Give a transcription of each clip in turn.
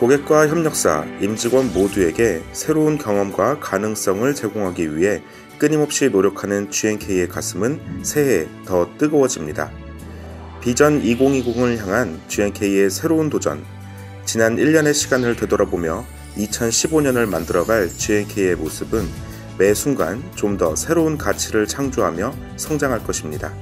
고객과 협력사, 임직원 모두에게 새로운 경험과 가능성을 제공하기 위해 끊임없이 노력하는 GNK의 가슴은 새해 더 뜨거워집니다. 비전 2020을 향한 GNK의 새로운 도전. 지난 1년의 시간을 되돌아보며 2015년을 만들어갈 GNK의 모습은 매 순간 좀 더 새로운 가치를 창조하며 성장할 것입니다.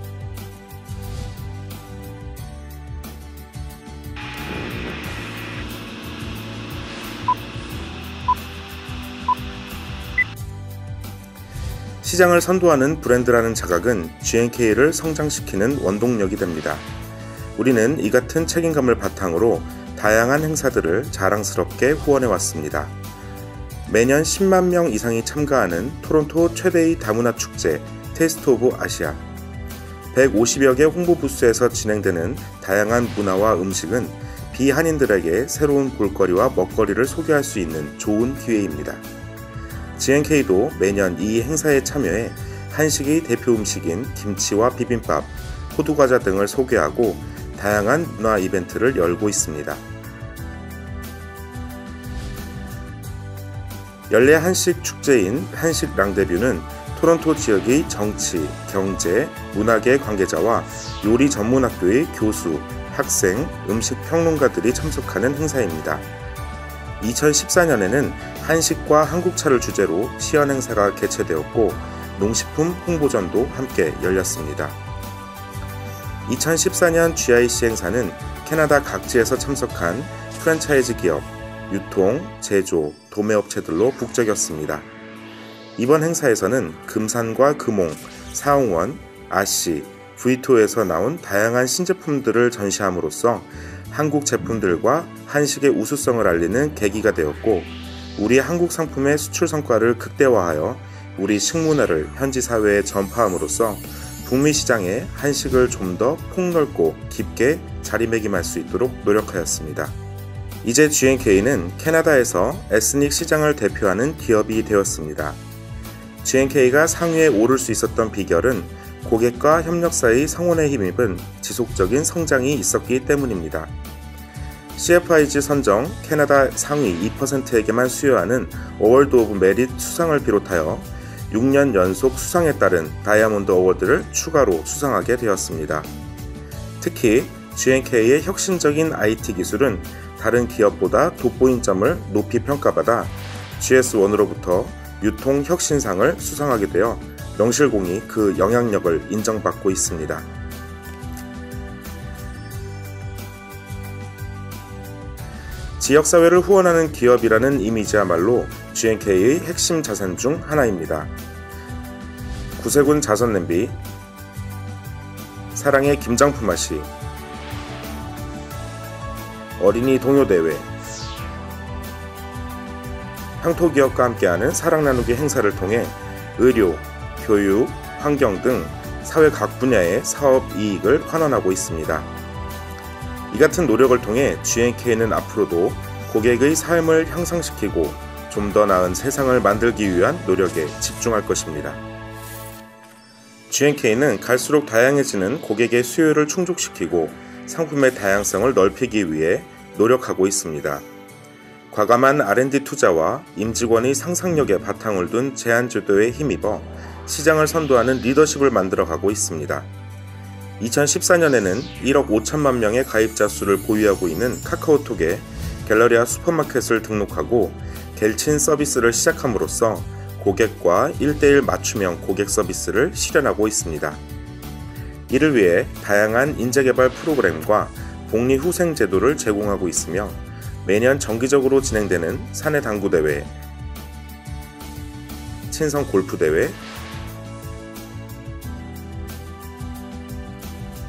시장을 선도하는 브랜드라는 자각은 GNK를 성장시키는 원동력이 됩니다. 우리는 이 같은 책임감을 바탕으로 다양한 행사들을 자랑스럽게 후원해 왔습니다. 매년 10만 명 이상이 참가하는 토론토 최대의 다문화 축제 테스트 오브 아시아 150여 개 홍보 부스에서 진행되는 다양한 문화와 음식은 비한인들에게 새로운 볼거리와 먹거리를 소개할 수 있는 좋은 기회입니다. GNK도 매년 이 행사에 참여해 한식의 대표 음식인 김치와 비빔밥, 호두과자 등을 소개하고 다양한 문화 이벤트를 열고 있습니다. 연례 한식 축제인 한식 랑데뷰는 토론토 지역의 정치, 경제, 문화계 관계자와 요리 전문 학교의 교수, 학생, 음식 평론가들이 참석하는 행사입니다. 2014년에는 한식과 한국차를 주제로 시연 행사가 개최되었고 농식품 홍보전도 함께 열렸습니다. 2014년 GIC 행사는 캐나다 각지에서 참석한 프랜차이즈 기업, 유통, 제조, 도매업체들로 북적였습니다. 이번 행사에서는 금산과 금홍, 사홍원, 아씨, V2에서 나온 다양한 신제품들을 전시함으로써 한국 제품들과 한식의 우수성을 알리는 계기가 되었고 우리 한국 상품의 수출 성과를 극대화하여 우리 식문화를 현지 사회에 전파함으로써 북미 시장에 한식을 좀 더 폭넓고 깊게 자리매김할 수 있도록 노력하였습니다. 이제 GNK는 캐나다에서 에스닉 시장을 대표하는 기업이 되었습니다. GNK가 상위에 오를 수 있었던 비결은 고객과 협력사의 성원에 힘입은 지속적인 성장이 있었기 때문입니다. CFIG 선정 캐나다 상위 2%에게만 수여하는 어월드 오브 메릿 수상을 비롯하여 6년 연속 수상에 따른 다이아몬드 어워드를 추가로 수상하게 되었습니다. 특히 GNK의 혁신적인 IT 기술은 다른 기업보다 돋보인 점을 높이 평가받아 GS1으로부터 유통 혁신상을 수상하게 되어 명실공히 그 영향력을 인정받고 있습니다. 지역사회를 후원하는 기업이라는 이미지야말로 GNK의 핵심 자산 중 하나입니다. 구세군 자선 냄비, 사랑의 김장품 맛이, 어린이 동요대회, 향토기업과 함께하는 사랑 나누기 행사를 통해 의료, 교육, 환경 등 사회 각 분야의 사업 이익을 환원하고 있습니다. 이 같은 노력을 통해 GNK는 앞으로도 고객의 삶을 향상시키고 좀 더 나은 세상을 만들기 위한 노력에 집중할 것입니다. GNK는 갈수록 다양해지는 고객의 수요를 충족시키고 상품의 다양성을 넓히기 위해 노력하고 있습니다. 과감한 R&D 투자와 임직원의 상상력에 바탕을 둔 제안 주도에 힘입어 시장을 선도하는 리더십을 만들어가고 있습니다. 2014년에는 1억 5천만 명의 가입자 수를 보유하고 있는 카카오톡에 갤러리아 슈퍼마켓을 등록하고 갤친 서비스를 시작함으로써 고객과 1대1 맞춤형 고객 서비스를 실현하고 있습니다. 이를 위해 다양한 인재개발 프로그램과 복리후생 제도를 제공하고 있으며 매년 정기적으로 진행되는 사내 당구대회, 친선 골프대회,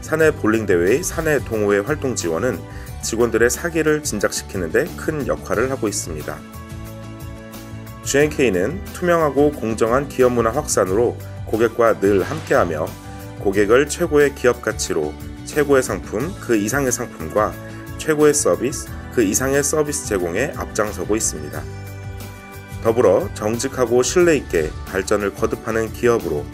사내 볼링 대회의 사내 동호회 활동 지원은 직원들의 사기를 진작시키는 데 큰 역할을 하고 있습니다. GNK는 투명하고 공정한 기업 문화 확산으로 고객과 늘 함께하며 고객을 최고의 기업 가치로 최고의 상품, 그 이상의 상품과 최고의 서비스, 그 이상의 서비스 제공에 앞장서고 있습니다. 더불어 정직하고 신뢰있게 발전을 거듭하는 기업으로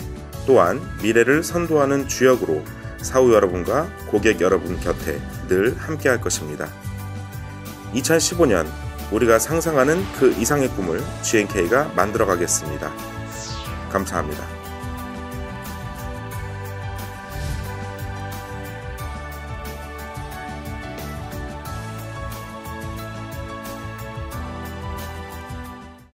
또한 미래를 선도하는 주역으로 사후 여러분과 고객 여러분 곁에 늘 함께 할 것입니다. 2015년 우리가 상상하는 그 이상의 꿈을 GNK가 만들어 가겠습니다. 감사합니다.